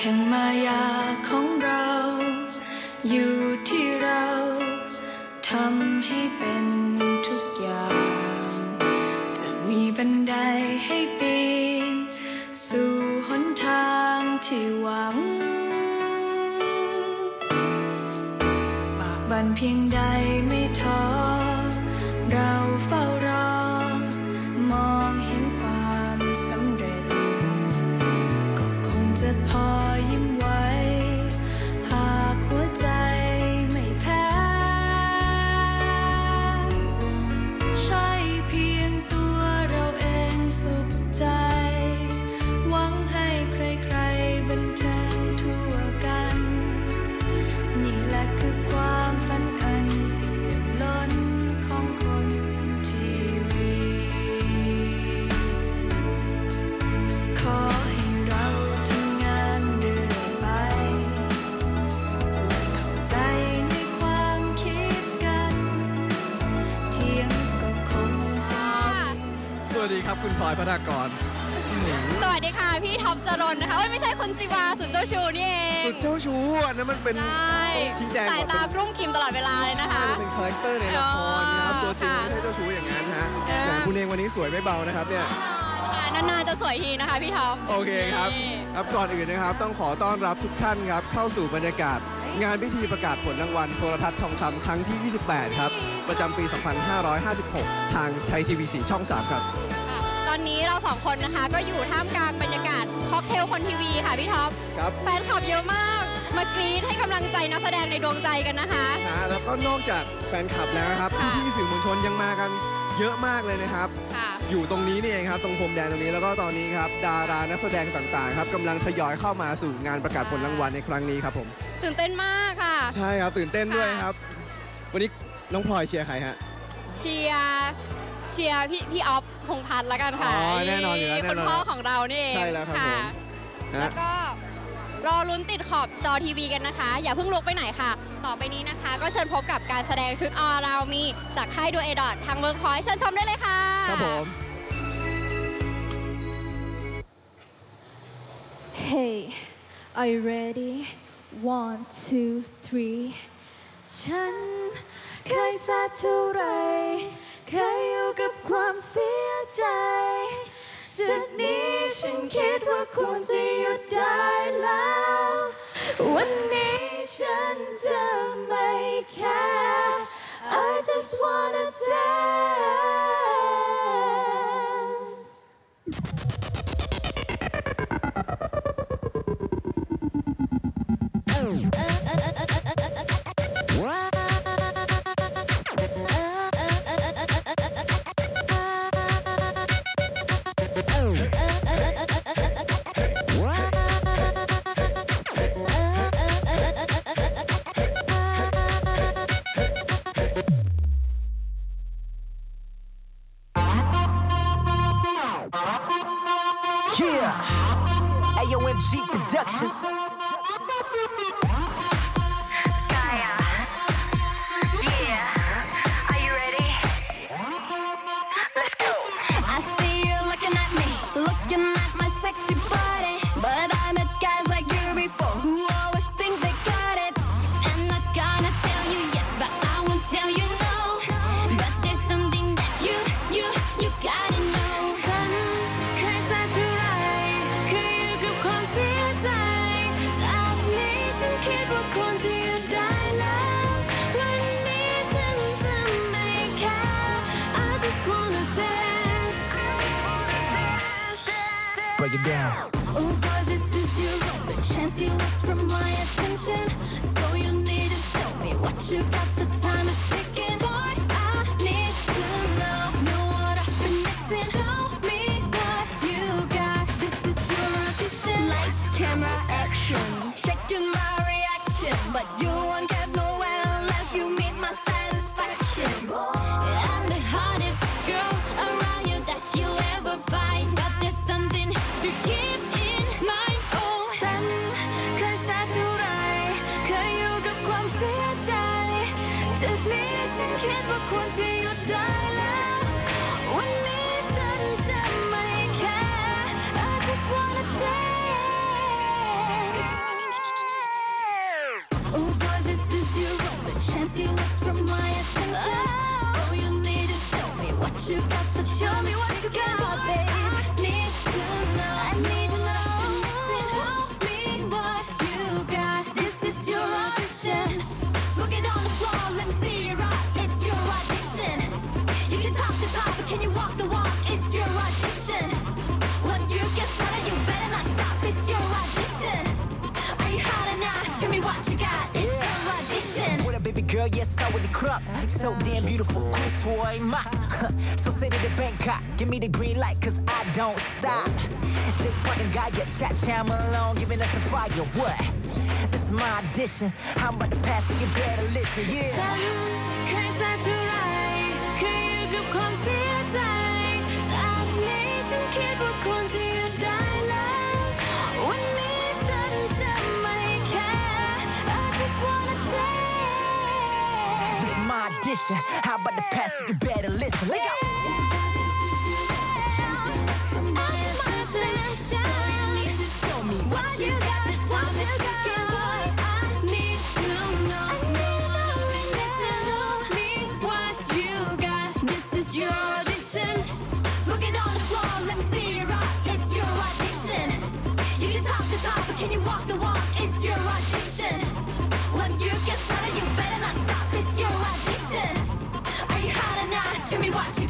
แห่งมายาของเรา อยู่ที่เราทำให้เป็นทุกอย่าง จะมีบันไดให้ปีน สู่หนทางที่หวังปากบันเพียงใด วัสดีค่ะ พี่ท็อปจรนนะคะเอ้ยไม่ใช่คุณสิวาสุดเจ้าชูนี่เองสุดเจ้าชู้อันนั้นมันเป็นใช่ชี้แจงสายก่อนตาเป็นกรุ่มกิมตลอดเวลาเลยนะคะเป็นคาแรคเตอร์ในละครนะครับอ๋อตัวจริงค่ะไม่ใช่เจ้าชู้อย่างนั้นฮะเอออย่างคุณเองวันนี้สวยไม่เบานะครับเนี่ยค่ะนานๆจะสวยทีนะคะพี่ท็อปโอเคครับนี่ครับก่อนอื่นนะครับ ต้องขอต้อนรับทุกท่านครับ เข้าสู่บรรยากาศ งานพิธีประกาศผลรางวัลโทรทัศน์ทองคำครั้งที่ 28 ครับ ประจำปี 2556 ทางไทยทีวีสีช่อง 3 ครับค่ะ ตอนนี้เราสองคนนะคะ ก็อยู่ท่ามกลางบรรยากาศค็อกเทลคนทีวีค่ะพี่ท็อปครับ แฟนคลับเยอะมากมากรี๊ดให้กำลังใจนักแสดงในดวงใจกันนะคะ นะแล้วก็นอกจากแฟนคลับแล้วนะครับค่ะ พี่ๆสื่อมวลชนยังมากันเยอะมากเลยนะครับ ค่ะ อยู่ตรงนี้นี่เองครับตรงพรมแดงตรงนี้แล้วก็ตอนนี้ครับดารานักแสดงต่างๆครับกำลังทยอยเข้ามาสู่งานประกาศผลรางวัลในครั้งนี้ครับผมตื่นเต้นมากค่ะ ใช่ครับตื่นเต้นด้วยค่ะครับ วันนี้น้องพลอยเชียร์ใครฮะ เชียร์เชียร์พี่พี่ออฟ พงษ์พัฒน์ละกันค่ะอ๋อแน่นอนอยู่แล้วแน่นอนคุณพ่อของเรานี่เองใช่แล้วครับผมแล้นะวก็รอลุ้นติดขอบจอทีวีกันนะคะ อย่าเพิ่งลุกไปไหนค่ะ ต่อไปนี้นะคะ ก็เชิญพบกับการแสดงชุดออเรามีจากค่ายดูเอดอททางเวิร์กพอยต์เชิญชมได้เลยค่ะ ครับผม Hey, are you ready? One, two, three. ฉันเคยสาเท่าไร เคยอยู่กับความเสียใจจุดนี้ฉันคิดว่าควรจะหยุดได้แล้ว วันนี้ฉันจะไม่แค่ I just wanna dance it down. Oh boy, this is you. The chance you lost from my attention. So you need to show me what you got. The time is ticking. Boy, I need to know, know what I've been missing. Show me what you got. This is your audition. Lights, camera, action. Checking my reaction, but you yes, so damn beautiful, cool, swore ma. So say to Bangkok, give me the green light, cause I don't stop. Jake Park and Guy, yeah, chat, cham along, giving us the fire. What? This is my audition. I'm about to pass it, you better listen, yeah. How about the past? you better listen. Let go. What you got, what you got, I need to know. Show me what you got. watching me watching.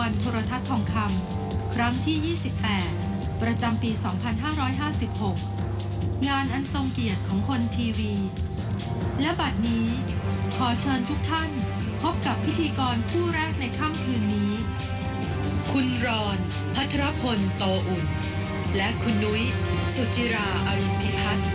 วัลโทรทัศน์ทองคำครั้งที่ 28 ประจำปี 2556 งานอันทรงเกียรติของคนทีวี และบัดนี้ ขอเชิญทุกท่านพบกับพิธีกรคู่แรกในค่ำคืนนี้ คุณรอนพัทรพลโตอุ่น และคุณนุ้ย สุจิราอรุณพิพัฒน์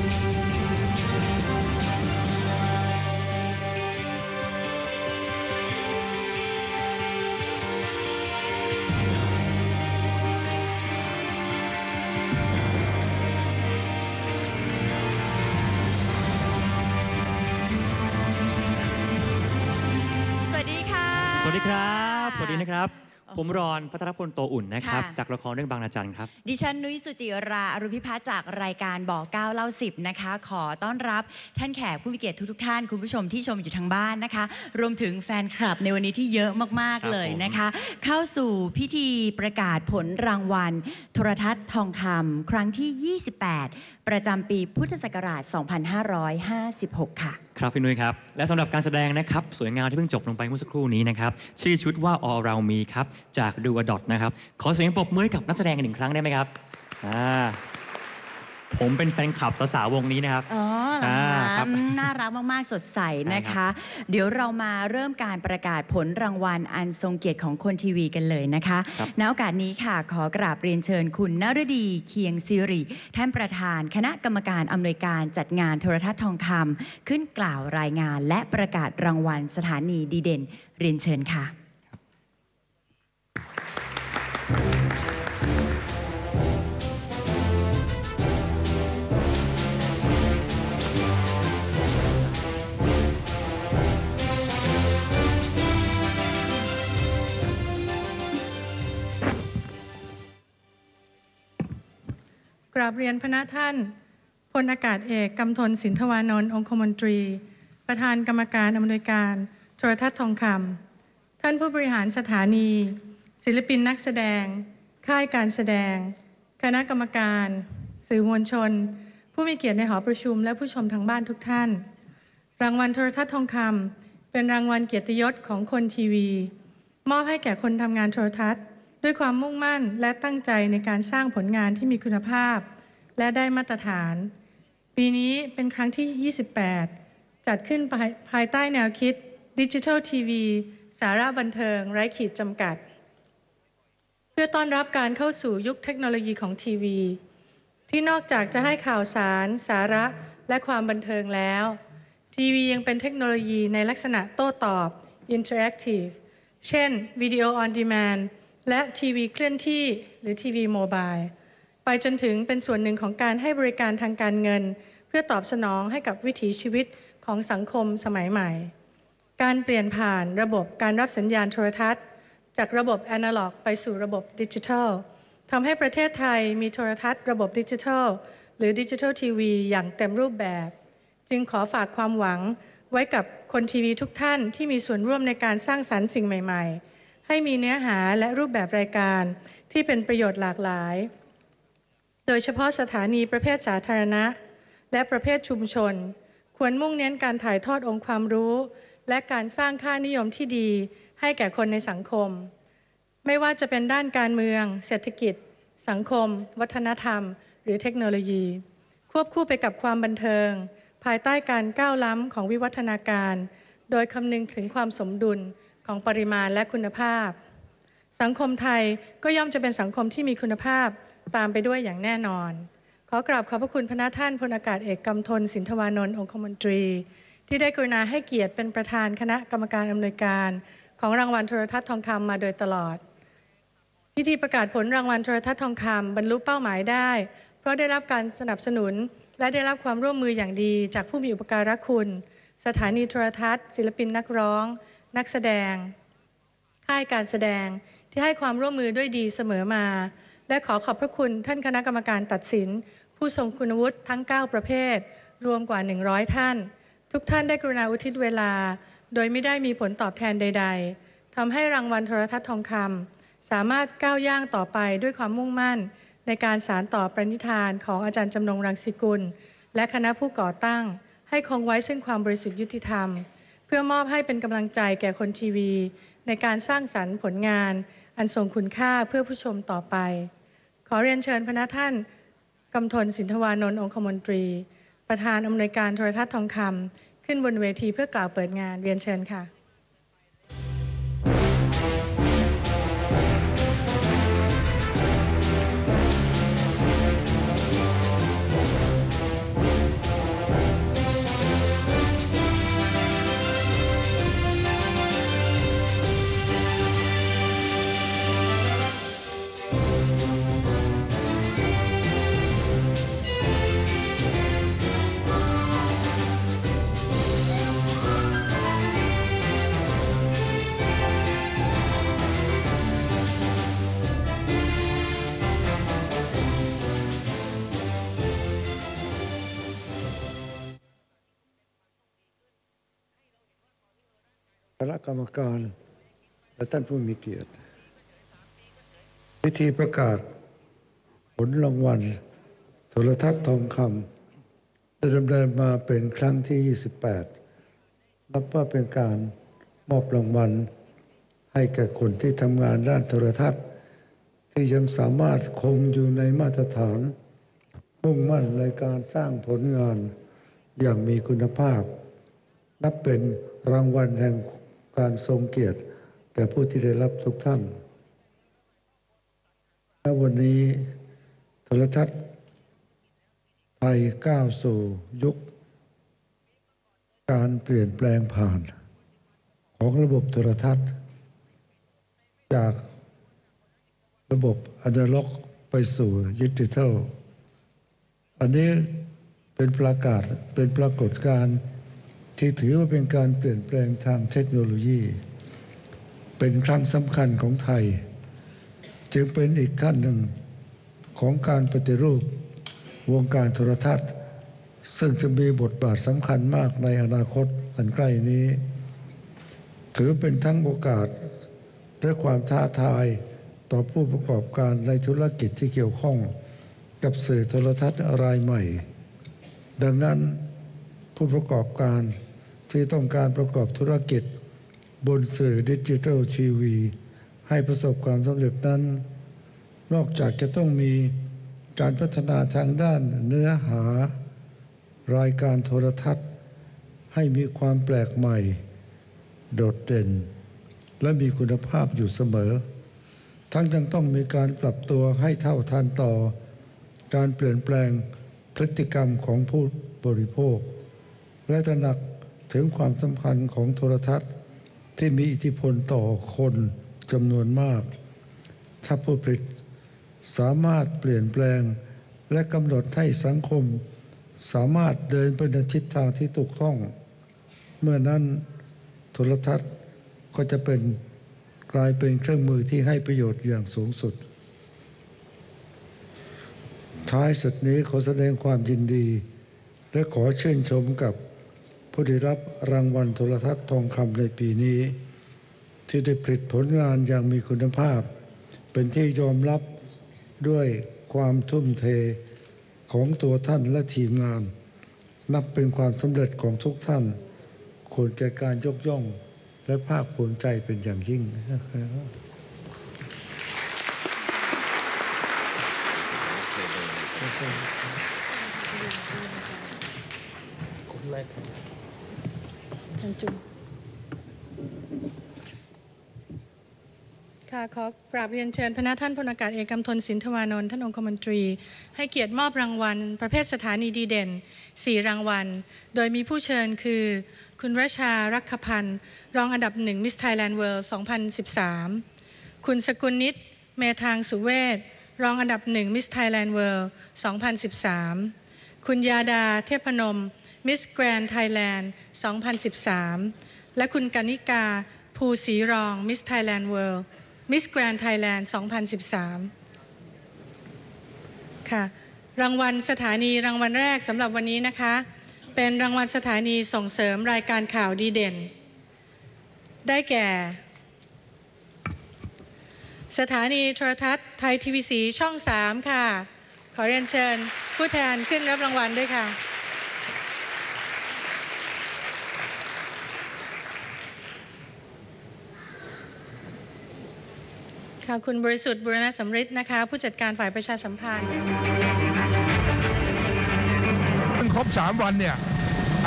สวัสดีครับ สวัสดีนะครับ ผมรอนพัทรพลโตอุ่นนะครับ ค่ะ จากละครเรื่องบางระจันครับ ดิฉันนุ้ยสุจิราอรุณพิพัฒน์จากรายการบอกเก้าเล่าสิบนะคะ ขอต้อนรับท่านแขกผู้มีเกียรติทุกๆท่าน คุณผู้ชมที่ชมอยู่ทางบ้านนะคะ รวมถึงแฟนคลับในวันนี้ที่เยอะมาก ครับ ๆ เลยผมนะคะ เข้าสู่พิธีประกาศผลรางวัล โทรทัศน์ทองคำครั้งที่ 28 ประจำปีพุทธศักราช 2556 ค่ะครับพี่นุ้ยครับ และสำหรับการแสดงนะครับสวยงามที่เพิ่งจบลงไปเมื่อสักครู่นี้นะครับชื่อชุดว่า All Around Me ครับจากดูอดอทนะครับขอเสียงปรบมือให้กับนักแสดงอีกหนึ่งครั้งได้ไหมครับอ่า ผมเป็นแฟนคลับสาวๆวงนี้นะครับอ๋อเหรออ่าคะครับอืมน่ารักมาก ๆ สดใสนะใช่ครัคะบเดี๋ยวเรามาเริ่มการประกาศผลรางวัลอันทรงเกียรติของคนทีวีกันเลยนะคะครับ ณโอกาสนี้ค่ะขอกราบเรียนเชิญคุณนรดีเคียงซิริ ท่านประธาน คณะกรรมการอำนวยการจัดงานโทรทัศน์ทองคำขึ้นกล่าวรายงานและประกาศรางวัลสถานีดีเด่น เรียนเชิญค่ะ กราบเรียนพระท่านพลอากาศเอกกำธลสินทวานนท์องคมนตรี ประธานกรรมการอำนวยการโทรทัศน์ทองคำท่านผู้บริหารสถานี ศิลปินนักแสดง ค่ายการแสดง คณะกรรมการ สื่อมวลชน ผู้มีเกียรติในหอประชุมและผู้ชมทางบ้านทุกท่าน รางวัลโทรทัศน์ทองคำเป็นรางวัลเกียรติยศของคนทีวี มอบให้แก่คนทำงานโทรทัศน์ ด้วยความมุ่งมั่นและตั้งใจในการสร้างผลงานที่มีคุณภาพ และได้มาตรฐาน ปีนี้เป็นครั้งที่ 28 จัดขึ้นภายภายใต้แนวคิดดิจิทัลทีวีสาระบันเทิง ไร้ขีดจำกัด เพื่อต้อนรับการเข้าสู่ยุคเทคโนโลยีของทีวี ที่นอกจากจะให้ข่าวสาร สาระและความบันเทิงแล้ว ทีวียังเป็นเทคโนโลยีในลักษณะโต้ตอบ Interactive เช่นวิดีโอออนดี a n d และทีวีเคลื่อนที่หรือทีวีโมบายไปจนถึงเป็นส่วนหนึ่งของการให้บริการทางการเงิน เพื่อตอบสนองให้กับวิถีชีวิตของสังคมสมัยใหม่ การเปลี่ยนผ่านระบบการรับสัญญาณโทรทัศน์ จากระบบแอนะล็อก ไปสู่ระบบดิจิทัลทำให้ประเทศไทยมีโทรทัศน์ระบบดิจิทัล หรือดิจิทัลทีวีอย่างเต็มรูปแบบ จึงขอฝากความหวังไว้กับคนทีวีทุกท่านที่มีส่วนร่วมในการสร้างสรรค์สิ่งใหม่ ๆ ให้มีเนื้อหาและรูปแบบรายการที่เป็นประโยชน์หลากหลาย โดยเฉพาะสถานีประเภทสาธารณะ และประเภทชุมชน ควรมุ่งเน้นการถ่ายทอดองค์ความรู้ และการสร้างค่านิยมที่ดี ให้แก่คนในสังคม ไม่ว่าจะเป็นด้านการเมือง เศรษฐกิจ สังคม วัฒนธรรม หรือเทคโนโลยี ควบคู่ไปกับความบันเทิง ภายใต้การก้าวล้ำของวิวัฒนาการ โดยคำนึงถึงความสมดุล ของปริมาณและคุณภาพ สังคมไทยก็ย่อมจะเป็นสังคมที่มีคุณภาพตามไปด้วยอย่างแน่นอน ขอกราบขอบพระคุณพระท่านพลอากาศเอกกำธลสินทวานนท์องคมนตรี ที่ได้กรุณาให้เกียรติเป็นประธานคณะกรรมการอำนวยการ ของรางวัลโทรทัศน์ทองคำมาโดยตลอด พิธีประกาศผลรางวัลโทรทัศน์ทองคำบรรลุเป้าหมายได้ เพราะได้รับการสนับสนุนและได้รับความร่วมมืออย่างดีจากผู้มีอุปการะคุณ สถานีโทรทัศน์ ศิลปินนักร้อง นักแสดง ค่ายการแสดงที่ให้ความร่วมมือด้วยดีเสมอมา และขอขอบพระคุณท่านคณะกรรมการตัดสิน ผู้ทรงคุณวุฒิทั้ง 9 ประเภท รวมกว่า 100 ท่าน ทุกท่านได้กรุณาอุทิศเวลา โดยไม่ได้มีผลตอบแทนใด ๆทำให้รางวัลโทรทัศน์ทองคำสามารถก้าวย่างต่อไปด้วยความมุ่งมั่น ในการสารต่อประนิธานของอาจารย์จำนงรังสิกุล และคณะผู้ก่อตั้ง ให้คงไว้ซึ่งความบริสุทธิ์ยุติธรรม เพื่อมอบให้เป็นกำลังใจแก่คนทีวี ในการสร้างสรรค์ผลงาน อันทรงคุณค่าเพื่อผู้ชมต่อไป ขอเรียนเชิญพระท่านกำทนสินทวานนท์องคมนตรี ประธานอำนวยการโทรทัศน์ทองคำขึ้นบนเวทีเพื่อกล่าวเปิดงานเรียนเชิญค่ะ ณะกรรมการและท่านผู้มีเกียรติ พิธีประกาศ ผลรางวัลโทรทัศน์ทองคำได้ดำเนินมาเป็นครั้งที่ 28 นับว่าเป็นการมอบรางวัล ให้แก่คนที่ทำงานด้านโทรทัศน์ ที่ยังสามารถคงอยู่ในมาตรฐาน มุ่งมั่นในการสร้างผลงานอย่างมีคุณภาพ นับเป็นรางวัลแห่ง การทรงเกียรติแก่ผู้ที่ได้รับทุกท่านและวันนี้โทรทัศน์ไทยก้าวสู่ยุค การเปลี่ยนแปลงผ่าน ของระบบโทรทัศน์ จากระบบอนาล็อกไปสู่ดิจิทัล อันนี้เป็นประกาศเป็นปรากฏการณ์ ที่ถือว่าเป็นการเปลี่ยนแปลงทางเทคโนโลยี เป็นครั้งสำคัญของไทย จึงเป็นอีกขั้นหนึ่งของการปฏิรูปวงการโทรทัศน์ ซึ่งจะมีบทบาทสำคัญมากในอนาคตอันใกล้นี้ ถือเป็นทั้งโอกาสและความท้าทายต่อผู้ประกอบการในธุรกิจที่เกี่ยวข้องกับสื่อโทรทัศน์รายใหม่ ดังนั้นผู้ประกอบการ ที่ต้องการประกอบธุรกิจ บนสื่อดิจิทัลทีวี ให้ประสบความสำเร็จนั้น นอกจากจะต้องมีการพัฒนาทางด้านเนื้อหา รายการโทรทัศน์ ให้มีความแปลกใหม่ โดดเด่น และมีคุณภาพอยู่เสมอ ทั้งยังต้องมีการปรับตัวให้เท่าทันต่อ การเปลี่ยนแปลงพฤติกรรมของผู้บริโภค และตระหนัก ถึงความสำคัญของโทรทัศน์ที่มีอิทธิพลต่อคนจำนวนมาก ถ้าผู้ผลิตสามารถเปลี่ยนแปลง และกำหนดให้สังคม สามารถเดินไปในทิศทางที่ถูกต้อง เมื่อนั้นโทรทัศน์ก็จะเป็นกลายเป็นเครื่องมือที่ให้ประโยชน์อย่างสูงสุด ท้ายสุดนี้ขอแสดงความยินดี และขอเชื่นชมกับ ผู้ได้รับรางวัลโทรทัศน์ทองคำในปีนี้ ที่ได้ผลิตผลงานอย่างมีคุณภาพ เป็นที่ยอมรับด้วยความทุ่มเทของตัวท่านและทีมงาน นับเป็นความสำเร็จของทุกท่านควรแก่การยกย่องและภาคภูมิใจเป็นอย่างยิ่ง ท่านจุมค่ะขอกราบเรียนเชิญพระท่านพลอากาศเอกกำธลสินทวานนท์ท่านองคมนตรี ให้เกียรติมอบรางวัล ประเภทสถานีดีเด่น 4 รางวัล โดยมีผู้เชิญคือ คุณรชารักขพันธ์รองอันดับหนึ่งมิสไทยแลนด์เวิลด์2013 คุณสกุลนิตเมธางสุเวศรองอันดับหนึ่งมิสไทยแลนด์เวิลด์2013 คุณยาดาเทพนม มิสแกรนไทยแลนด์ 2013 และคุณกนิกา ภูศรีรอง มิสไทยแลนด์เวิลด์ มิสแกรนไทยแลนด์ 2013 ค่ะ รางวัลสถานีรางวัลแรกสำหรับวันนี้นะคะ เป็นรางวัลสถานีส่งเสริมรายการข่าวดีเด่น ได้แก่ สถานีโทรทัศน์ไทยทีวีสีช่อง 3 ค่ะ ขอเรียนเชิญผู้แทนขึ้นรับรางวัลด้วยค่ะ ค่ะคุณบริสุทธิ์บุรณสำริดนะคะ ผู้จัดการฝ่ายประชาสัมพันธ์ซึ่งครบ 3 วันเนี่ย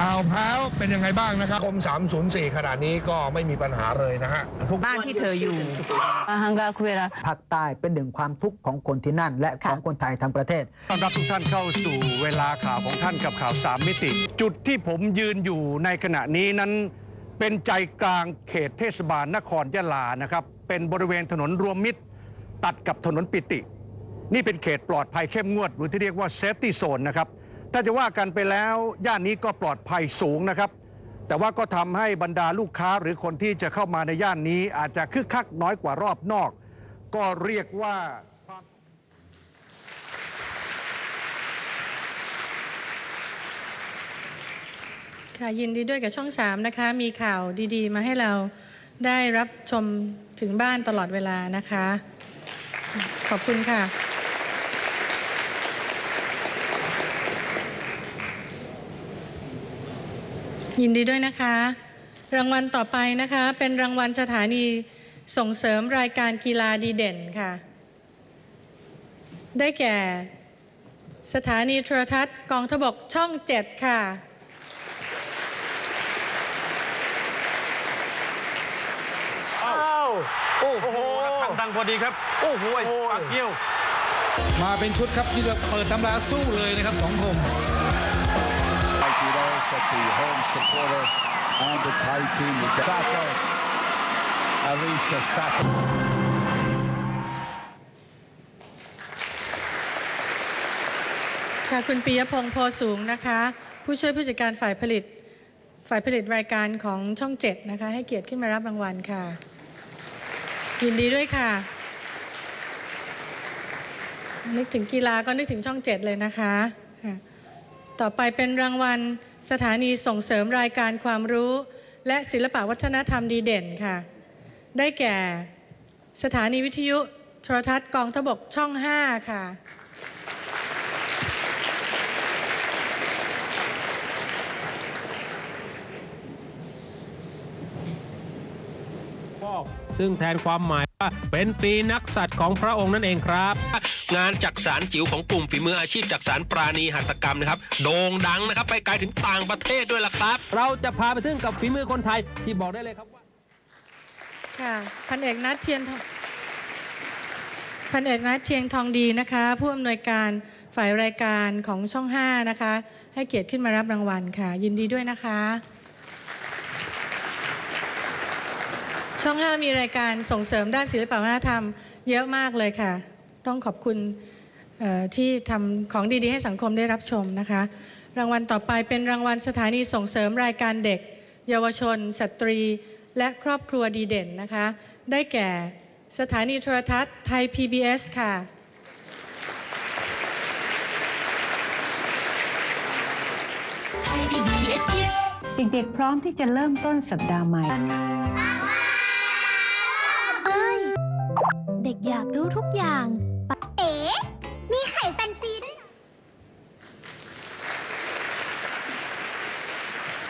อ่าวพร้าวเป็นยังไงบ้างนะครับคม304 ขนาดนี้ก็ไม่มีปัญหาเลยนะฮะทุกบ้านที่เธออยู่ภาคใต้เป็นหนึ่งความทุกข์ของคนที่นั่น และของคนไทยทั้งประเทศต้อนรับทุกท่านเข้าสู่เวลาข่าวของท่านกับข่าวสามมิติ จุดที่ผมยืนอยู่ในขณะนี้นั้น เป็นใจกลางเขตเทศบาลนครยะลานะครับ เป็นบริเวณถนนรวมมิตร ตัดกับถนนปิติ นี่เป็นเขตปลอดภัยเข้มงวด หรือที่เรียกว่าเซฟตี้โซนนะครับถ้าจะว่ากันไปแล้วย่านนี้ก็ปลอดภัยสูงนะครับ แต่ว่าก็ทำให้บรรดาลูกค้าหรือคนที่จะเข้ามาในย่านนี้อาจจะคึกคักน้อยกว่ารอบนอก ก็เรียกว่า ค่ะยินดีด้วยกับช่อง3นะคะ มีข่าวดีๆ มาให้เราได้รับชมถึงบ้านตลอดเวลานะคะ ขอบคุณค่ะ ยินดีด้วยนะคะ รางวัลต่อไปนะคะ เป็นรางวัลสถานีส่งเสริมรายการกีฬาดีเด่นค่ะ ได้แก่ สถานีโทรทัศน์กองทบกช่อง 7 ค่ะ อ้าว โอ้โหระฆังดังพอดีครับ โอ้โหปากเกี้ยว มาเป็นชุดครับที่จะเปิดตำราสู้เลยนะครับสองคม I see those that the home supporter and the Thai team with Sato. Alisa Sato. ค่ะคุณปียพงษ์โพสูงนะคะ ผู้ช่วยผู้จัดการฝ่ายผลิต ฝ่ายผลิตรายการของช่อง 7 นะคะ ให้เกียรติขึ้นมารับรางวัลค่ะ ยินดีด้วยค่ะ นึกถึงกีฬาก็นึกถึงช่องเจ็ดเลยนะคะ ต่อไปเป็นรางวัลสถานีส่งเสริมรายการความรู้ และศิลปวัฒนธรรมดีเด่นค่ะ ได้แก่ สถานีวิทยุโทรทัศน์กองทบกช่อง 5 ค่ะ ซึ่งแทนความหมายว่าเป็นปีนักสัตว์ของพระองค์นั่นเองครับ งานจักสารจิ๋วของกลุ่มฝีมืออาชีพจักสารปราณีหัตถกรรมนะครับโด่งดังนะครับ ไปไกลถึงต่างประเทศด้วยล่ะครับ เราจะพาไปถึงกับฝีมือคนไทยที่บอกได้เลยครับว่าค่ะพันเอกนัทเทียนทองพันเอกนัทเทียงทองดีนะคะ ผู้อำนวยการฝ่ายรายการของช่อง 5 นะคะ ให้เกียรติขึ้นมารับรางวัลค่ะ ยินดีด้วยนะคะ ช่อง 5 มีรายการส่งเสริมด้านศิลปวัฒนธรรม เยอะมากเลยค่ะ ต้องขอบคุณที่ทำของดีๆ ให้สังคมได้รับชมนะคะ รางวัลต่อไปเป็นรางวัลสถานีส่งเสริมรายการเด็ก เยาวชน สตรี และครอบครัวดีเด่นนะคะ ได้แก่สถานีโทรทัศน์ไทย PBS ค่ะ Thai PBS Kids เด็กๆพร้อมที่จะเริ่มต้นสัปดาห์ใหม่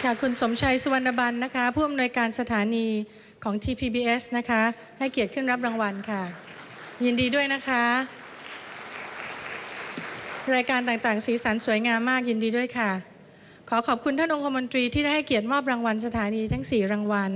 ค่ะ คุณสมชัยสุวรรณบันนะคะ ผู้อำนวยการสถานีของ TPBS นะคะ ให้เกียรติขึ้นรับรางวัลค่ะ ยินดีด้วยนะคะ รายการต่างๆ สีสันสวยงามมากยินดีด้วยค่ะ ขอขอบคุณท่านองคมนตรีที่ได้ให้เกียรติมอบรางวัลสถานีทั้ง 4 รางวัล